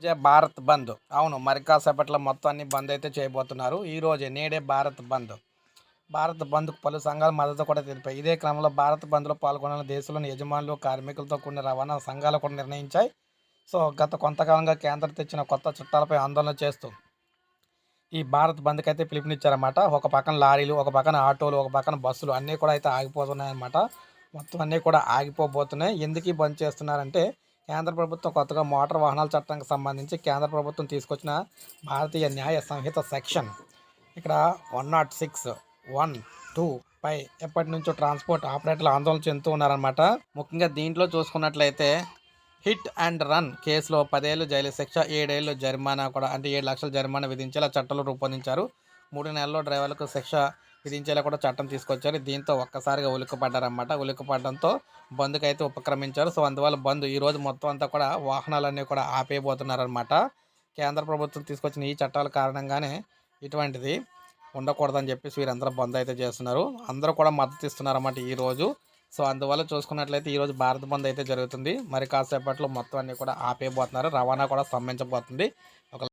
రోజే భారత్ బంద్. అవును మరి కాసేపట్లో మొత్తం అన్ని బంద్ అయితే చేయబోతున్నారు. ఈరోజే నేడే భారత్ బంద్. భారత్ బంద్కు పలు సంఘాలు మద్దతు కూడా తెలిపాయి. ఇదే క్రమంలో భారత్ బంద్లో పాల్గొన్న దేశంలోని యజమానులు కార్మికులతో కూడిన రవాణా సంఘాలు కూడా నిర్ణయించాయి. సో గత కొంతకాలంగా కేంద్రం తెచ్చిన కొత్త చట్టాలపై ఆందోళన చేస్తూ ఈ భారత్ బంద్కి అయితే పిలుపునిచ్చారన్నమాట. ఒక పక్కన లారీలు ఒక పక్కన ఆటోలు ఒక పక్కన బస్సులు అన్నీ కూడా అయితే ఆగిపోతున్నాయన్నమాట. మొత్తం అన్నీ కూడా ఆగిపోబోతున్నాయి. ఎందుకు బంద్ చేస్తున్నారంటే కేంద్ర ప్రభుత్వం కొత్తగా మోటార్ వాహనాల చట్టానికి సంబంధించి కేంద్ర ప్రభుత్వం తీసుకొచ్చిన భారతీయ న్యాయ సంహిత సెక్షన్. ఇక్కడ one not six one two పై ఎప్పటి నుంచో ట్రాన్స్పోర్ట్ ఆపరేటర్లు ఆందోళన చెందుతూ ఉన్నారనమాట ముఖ్యంగా దీంట్లో చూసుకున్నట్లయితే హిట్ అండ్ రన్ కేసులో పదేళ్ళు జైలు శిక్ష ఏడేళ్ళు జరిమానా కూడా అంటే ఏడు లక్షల జరిమానా విధించేలా చట్టాలు రూపొందించారు. మూడు నెలల్లో డ్రైవర్లకు శిక్ష విధించేలా కూడా చట్టం తీసుకొచ్చారు. దీంతో ఒక్కసారిగా ఉలిక్కిపడ్డారన్నమాట. ఉలిక్కిపడడంతో బంద్కి అయితే ఉపక్రమించారు. సో అందువల్ల బంద్ ఈరోజు మొత్తం అంతా కూడా వాహనాలన్నీ కూడా ఆపేయబోతున్నారనమాట కేంద్ర ప్రభుత్వం తీసుకొచ్చిన ఈ చట్టాల కారణంగానే ఇటువంటిది ఉండకూడదని చెప్పేసి వీరందరూ బంద్ అయితే చేస్తున్నారు. అందరూ కూడా మద్దతు ఇస్తున్నారన్నమాట ఈ రోజు. సో అందువల్ల చూసుకున్నట్లయితే ఈరోజు భారత్ బంద్ అయితే జరుగుతుంది. మరి కాసేపట్లో మొత్తం అన్ని కూడా ఆపేయబోతున్నారు. రవాణా కూడా స్తంభించబోతుంది. ఒక